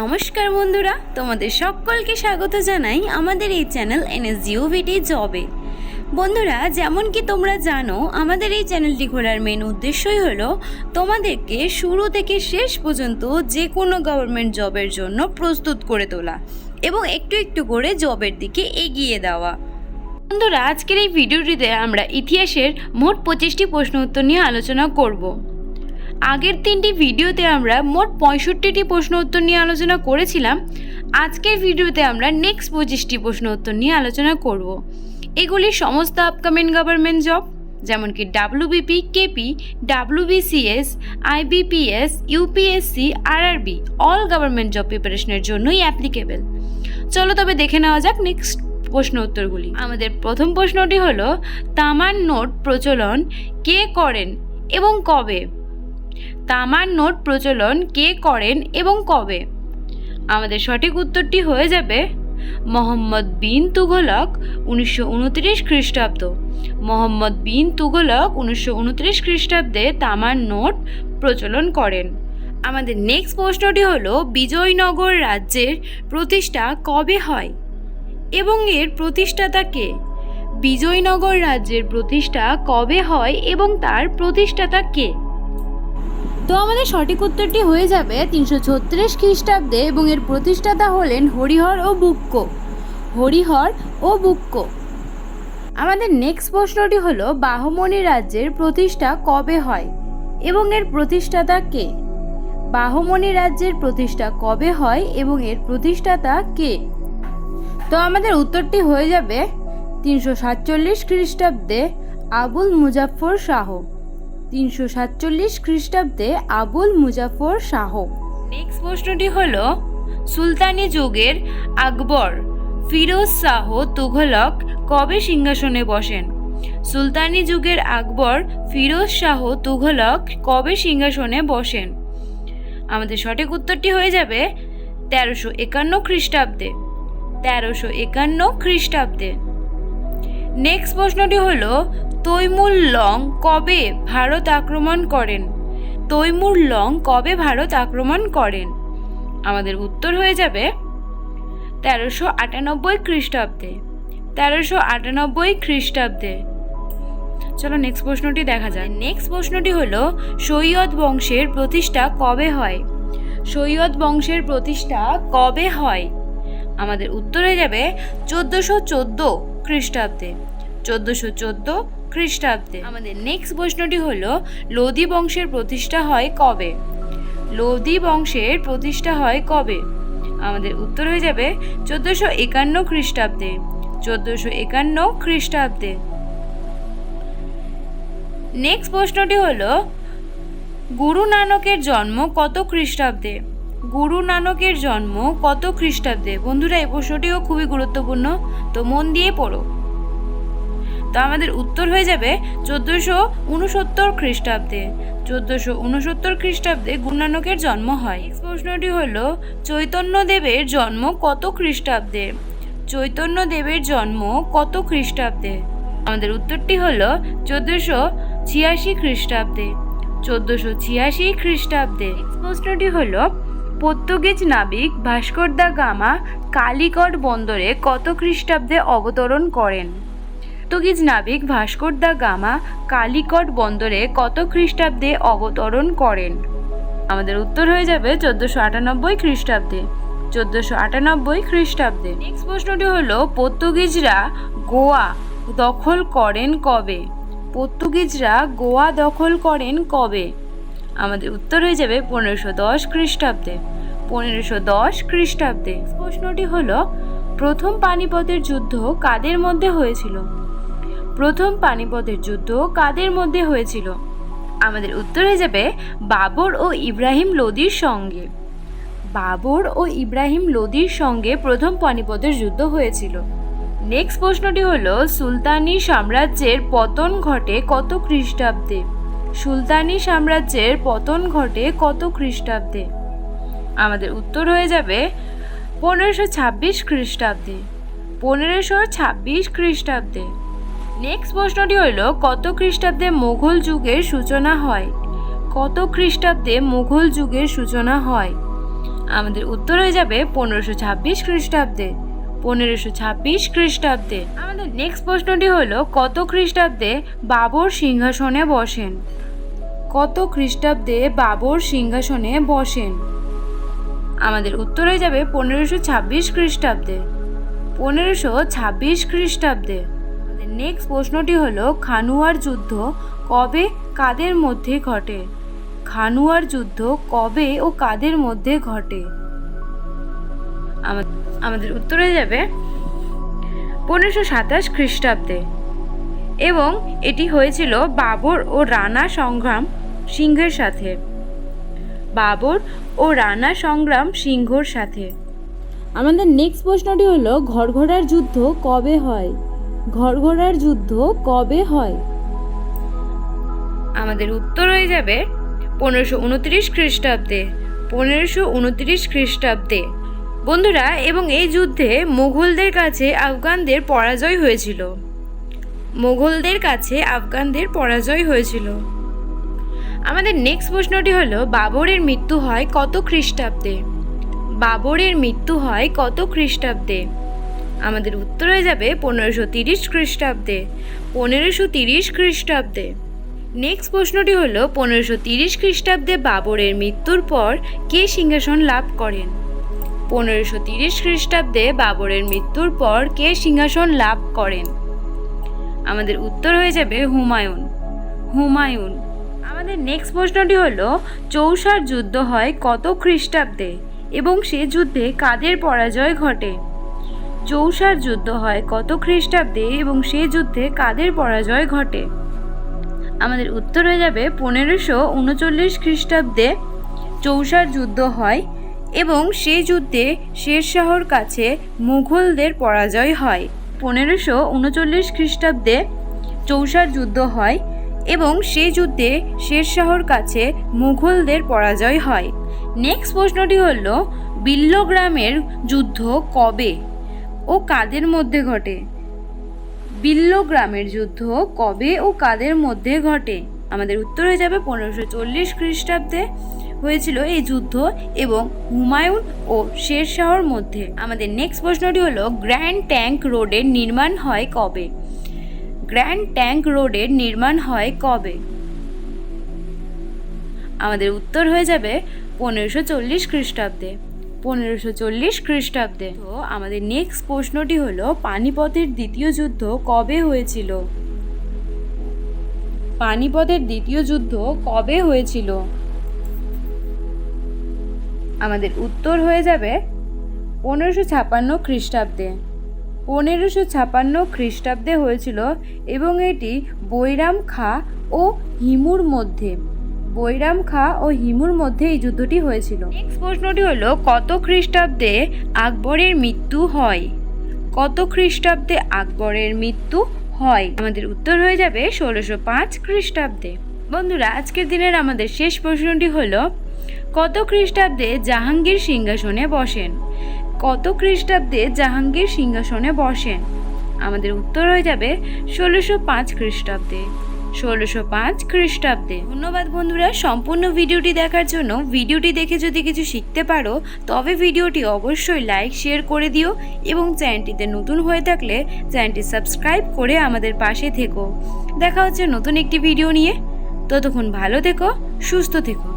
নমস্কার বন্ধুরা, তোমাদের সকলকে স্বাগত জানাই আমাদের এই চ্যানেল এনএসজিওভিটি জবে। বন্ধুরা, যেমন কি তোমরা জানো, আমাদের এই চ্যানেলটি খোলার মেন উদ্দেশ্যই হলো তোমাদেরকে শুরু থেকে শেষ পর্যন্ত যে কোনো গভর্নমেন্ট জবের জন্য প্রস্তুত করে তোলা এবং একটু একটু করে জবের দিকে এগিয়ে দেওয়া। বন্ধুরা, আজকের এই ভিডিওটিতে আমরা ইতিহাসের মোট পঁচিশটি প্রশ্ন উত্তর নিয়ে আলোচনা করব। আগের তিনটি ভিডিওতে আমরা মোট পঁয়ষট্টিটি প্রশ্ন উত্তর নিয়ে আলোচনা করেছিলাম। আজকের ভিডিওতে আমরা নেক্সট পঁচিশটি প্রশ্ন উত্তর নিয়ে আলোচনা করব। এগুলি সমস্ত আপকামিং গভর্নমেন্ট জব যেমন কি WBP KP WBCS IBPS UPSC RRB all government job প্রিপারেশনের জন্যই অ্যাপ্লিকেবল চলো তবে দেখে নেওয়া যাক নেক্সট প্রশ্ন উত্তরগুলি। আমাদের প্রথম প্রশ্নটি হলো, তামার নোট প্রচলন কে করেন এবং কবে? তামার নোট প্রচলন কে করেন এবং কবে? আমাদের সঠিক উত্তরটি হয়ে যাবে মোহাম্মদ বিন তুঘলক উনিশশো উনত্রিশ খ্রিস্টাব্দ। মোহাম্মদ বিন তুঘলক উনিশশো উনত্রিশ খ্রিস্টাব্দে তামার নোট প্রচলন করেন। আমাদের নেক্সট প্রশ্নটি হলো, বিজয়নগর রাজ্যের প্রতিষ্ঠা কবে হয়? এবং এর প্রতিষ্ঠাতা কে? বিজয়নগর রাজ্যের প্রতিষ্ঠা কবে হয় এবং তার প্রতিষ্ঠাতা কে? তো আমাদের সঠিক উত্তরটি হয়ে যাবে তিনশো ছত্রিশ খ্রিস্টাব্দে এবং এর প্রতিষ্ঠাতা হলেন হরিহর ও বুক্ক। হরিহর ও বুক্ক। আমাদের নেক্সট প্রশ্নটি হলো, বাহমণি রাজ্যের প্রতিষ্ঠা কবে হয় এবং এর প্রতিষ্ঠাতা কে? বাহমণি রাজ্যের প্রতিষ্ঠা কবে হয় এবং এর প্রতিষ্ঠাতা কে? তো আমাদের উত্তরটি হয়ে যাবে তিনশো সাতচল্লিশ খ্রিস্টাব্দে আবুল মুজাফর শাহ। তিনশো সাতচল্লিশ খ্রিস্টাব্দে আবুল মুজাফর শাহ। নেক্সট প্রশ্নটি হল, সুলতানি যুগের আকবর ফিরোজ শাহ তুঘলক কবে সিংহাসনে বসেন? সুলতানি যুগের আকবর ফিরোজ শাহ তুঘলক কবে সিংহাসনে বসেন? আমাদের সঠিক উত্তরটি হয়ে যাবে তেরোশো একান্ন খ্রিস্টাব্দে। তেরোশো একান্ন খ্রিস্টাব্দে। নেক্সট প্রশ্নটি হলো, তৈমুর লং কবে ভারত আক্রমণ করেন? তৈমুর লং কবে ভারত আক্রমণ করেন? আমাদের উত্তর হয়ে যাবে তেরোশো আটানব্বই খ্রিস্টাব্দে। তেরোশো আটানব্বই খ্রিস্টাব্দে। চলো নেক্সট প্রশ্নটি দেখা যায় নেক্সট প্রশ্নটি হলো, সৈয়দ বংশের প্রতিষ্ঠা কবে হয়? সৈয়দ বংশের প্রতিষ্ঠা কবে হয়? আমাদের উত্তর হয়ে যাবে, চোদ্দোশো চোদ্দ খ্রিস্টাব্দে, চোদ্দোশো চোদ্দ খ্রিস্টাব্দে। আমাদের নেক্সট প্রশ্নটি হলো, লোদি বংশের প্রতিষ্ঠা হয় কবে? লোদি বংশের প্রতিষ্ঠা হয় কবে? আমাদের উত্তর হয়ে যাবে, চোদ্দোশো একান্ন খ্রিস্টাব্দে, চোদ্দোশো একান্ন খ্রিস্টাব্দে। নেক্সট প্রশ্নটি হলো, গুরু নানকের জন্ম কত খ্রিস্টাব্দে? গুরু নানকের জন্ম কত খ্রিস্টাব্দে? বন্ধুরা, এই প্রশ্নটিও খুবই গুরুত্বপূর্ণ, তো মন দিয়ে পড়ো। তো আমাদের উত্তর হয়ে যাবে চোদ্দোশো উনসত্তর খ্রিস্টাব্দে। চোদ্দোশো উনসত্তর খ্রিস্টাব্দে গুরু নানকের জন্ম হয়। প্রশ্নটি হলো চৈতন্যদেবের জন্ম কত খ্রিস্টাব্দে? চৈতন্যদেবের জন্ম কত খ্রিস্টাব্দে? আমাদের উত্তরটি হল চোদ্দোশো ছিয়াশি খ্রিস্টাব্দে। চোদ্দোশো ছিয়াশি খ্রিস্টাব্দে। প্রশ্নটি হলো পর্তুগিজ নাবিক ভাস্কর দা গামা কালিকট বন্দরে কত খ্রিস্টাব্দে অবতরণ করেন? পর্তুগিজ নাবিক ভাস্কর দা গামা কালিকট বন্দরে কত খ্রিস্টাব্দে অবতরণ করেন? আমাদের উত্তর হয়ে যাবে চোদ্দোশো আটানব্বই খ্রিস্টাব্দে। চোদ্দোশো আটানব্বই খ্রিস্টাব্দে। নেক্সট প্রশ্নটি হলো পর্তুগিজরা গোয়া দখল করেন কবে? পর্তুগিজরা গোয়া দখল করেন কবে? আমাদের উত্তর হয়ে যাবে পনেরোশো দশ খ্রিস্টাব্দে। পনেরোশো দশ খ্রিস্টাব্দে প্রশ্নটি হল, প্রথম পানিপথের যুদ্ধ কাদের মধ্যে হয়েছিল? প্রথম পানিপথের যুদ্ধ কাদের মধ্যে হয়েছিল? আমাদের উত্তর হয়ে যাবে, বাবর ও ইব্রাহিম লোদির সঙ্গে। বাবর ও ইব্রাহিম লোদির সঙ্গে প্রথম পানিপথের যুদ্ধ হয়েছিল। নেক্সট প্রশ্নটি হল, সুলতানি সাম্রাজ্যের পতন ঘটে কত খ্রিস্টাব্দে? সুলতানি সাম্রাজ্যের পতন ঘটে কত খ্রিস্টাব্দে? আমাদের উত্তর হয়ে যাবে পনেরোশো ছাব্বিশ খ্রিস্টাব্দে। পনেরোশো ছাব্বিশ খ্রিস্টাব্দে। নেক্সট প্রশ্নটি হইল, কত খ্রিস্টাব্দে মোঘল যুগের সূচনা হয়? কত খ্রিস্টাব্দে মুঘল যুগের সূচনা হয়? আমাদের উত্তর হয়ে যাবে পনেরোশো ছাব্বিশ খ্রিস্টাব্দে। পনেরোশো ছাব্বিশ খ্রিস্টাব্দে। আমাদের নেক্সট প্রশ্নটি হলো, কত খ্রিস্টাব্দে বাবর সিংহাসনে বসেন? কত খ্রিস্টাব্দে বাবর সিংহাসনে বসেন? আমাদের উত্তর হয়ে যাবে পনেরোশো ছাব্বিশ খ্রিস্টাব্দে। পনেরোশো ছাব্বিশ খ্রিস্টাব্দে। নেক্সট প্রশ্নটি হলো, খানুয়ার যুদ্ধ কবে, কাদের মধ্যে ঘটে? খানুয়ার যুদ্ধ কবে ও কাদের মধ্যে ঘটে? আমা- আমাদের উত্তরে হয়ে যাবে পনেরোশো সাতাশ খ্রিস্টাব্দে। এবং এটি হয়েছিল বাবর ও রানা সংগ্রাম সিংহের সাথে। বাবর ও রানা সংগ্রাম সিংহর সাথে। আমাদের নেক্সট প্রশ্নটি হলো ঘরঘোড়ার যুদ্ধ কবে হয়? ঘরঘোড়ার যুদ্ধ কবে হয়? আমাদের উত্তর হয়ে যাবে পনেরোশো উনত্রিশ খ্রিস্টাব্দে। পনেরোশো উনত্রিশ খ্রিস্টাব্দে। বন্ধুরা, এবং এই যুদ্ধে মুঘলদের কাছে আফগানদের পরাজয় হয়েছিল। মুঘলদের কাছে আফগানদের পরাজয় হয়েছিল। আমাদের নেক্সট প্রশ্নটি হলো, বাবরের মৃত্যু হয় কত খ্রিস্টাব্দে? বাবরের মৃত্যু হয় কত খ্রিস্টাব্দে? আমাদের উত্তর হয়ে যাবে, পনেরোশো তিরিশ খ্রিস্টাব্দে। পনেরোশো তিরিশ খ্রিস্টাব্দে। নেক্সট প্রশ্নটি হলো, পনেরোশো তিরিশ খ্রিস্টাব্দে বাবরের মৃত্যুর পর কে সিংহাসন লাভ করেন? পনেরোশো তিরিশ খ্রিস্টাব্দে বাবরের মৃত্যুর পর কে সিংহাসন লাভ করেন? আমাদের উত্তর হয়ে যাবে হুমায়ুন। হুমায়ুন, আমাদের নেক্সট প্রশ্নটি হলো, চৌসার যুদ্ধ হয় কত খ্রিস্টাব্দে এবং সে যুদ্ধে কাদের পরাজয় ঘটে? চৌসার যুদ্ধ হয় কত খ্রিস্টাব্দে এবং সে যুদ্ধে কাদের পরাজয় ঘটে? আমাদের উত্তর হয়ে যাবে পনেরোশো উনচল্লিশ খ্রিস্টাব্দে চৌসার যুদ্ধ হয় এবং সেই যুদ্ধে শেরশাহর কাছে মুঘলদের পরাজয় হয়। পনেরোশো উনচল্লিশ খ্রিস্টাব্দে চৌসার যুদ্ধ হয় এবং সেই যুদ্ধে শেরশাহর কাছে মুঘলদের পরাজয় হয়। নেক্সট প্রশ্নটি হল বিল্লগ্রামের যুদ্ধ কবে ও কাদের মধ্যে ঘটে? বিল্লগ্রামের যুদ্ধ কবে ও কাদের মধ্যে ঘটে? আমাদের উত্তর হয়ে যাবে পনেরোশো চল্লিশ খ্রিস্টাব্দে। হয়েছিল এই যুদ্ধ এবং হুমায়ুন ও শেরশাহর মধ্যে। আমাদের নেক্সট প্রশ্নটি হলো গ্র্যান্ড ট্যাঙ্ক রোডের নির্মাণ হয় কবে? গ্র্যান্ড ট্যাঙ্ক রোডের নির্মাণ হয় কবে? আমাদের উত্তর হয়ে যাবে পনেরোশো চল্লিশ খ্রিস্টাব্দে। পনেরোশো চল্লিশ খ্রিস্টাব্দে। তো আমাদের নেক্সট প্রশ্নটি হলো, পানিপথের দ্বিতীয় যুদ্ধ কবে হয়েছিল? পানিপথের দ্বিতীয় যুদ্ধ কবে হয়েছিল? আমাদের উত্তর হয়ে যাবে পনেরোশো ছাপান্ন খ্রিস্টাব্দে। পনেরোশো ছাপান্ন খ্রিস্টাব্দে হয়েছিল এবং এটি বৈরাম খা ও হিমুর মধ্যে। বৈরাম খা ও হিমুর মধ্যে এই যুদ্ধটি হয়েছিল। নেক্সট প্রশ্নটি হলো, কত খ্রিস্টাব্দে আকবরের মৃত্যু হয়? কত খ্রিস্টাব্দে আকবরের মৃত্যু হয়? আমাদের উত্তর হয়ে যাবে ষোলোশো পাঁচ খ্রিস্টাব্দে। বন্ধুরা, আজকের দিনের আমাদের শেষ প্রশ্নটি হলো কত খ্রিস্টাব্দে জাহাঙ্গীর সিংহাসনে বসেন? কত খ্রিস্টাব্দে জাহাঙ্গীর সিংহাসনে বসেন? আমাদের উত্তর হয়ে যাবে ষোলোশো পাঁচ খ্রিস্টাব্দে। ষোলোশো পাঁচ খ্রিস্টাব্দে। ধন্যবাদ বন্ধুরা, সম্পূর্ণ ভিডিওটি দেখার জন্য ভিডিওটি দেখে যদি কিছু শিখতে পারো, তবে ভিডিওটি অবশ্যই লাইক, শেয়ার করে দিও এবং চ্যানেলটিতে নতুন হয়ে থাকলে চ্যানেলটি সাবস্ক্রাইব করে আমাদের পাশে থেকো। দেখা হচ্ছে নতুন একটি ভিডিও নিয়ে। ততক্ষণ ভালো থেকো, সুস্থ থেকো।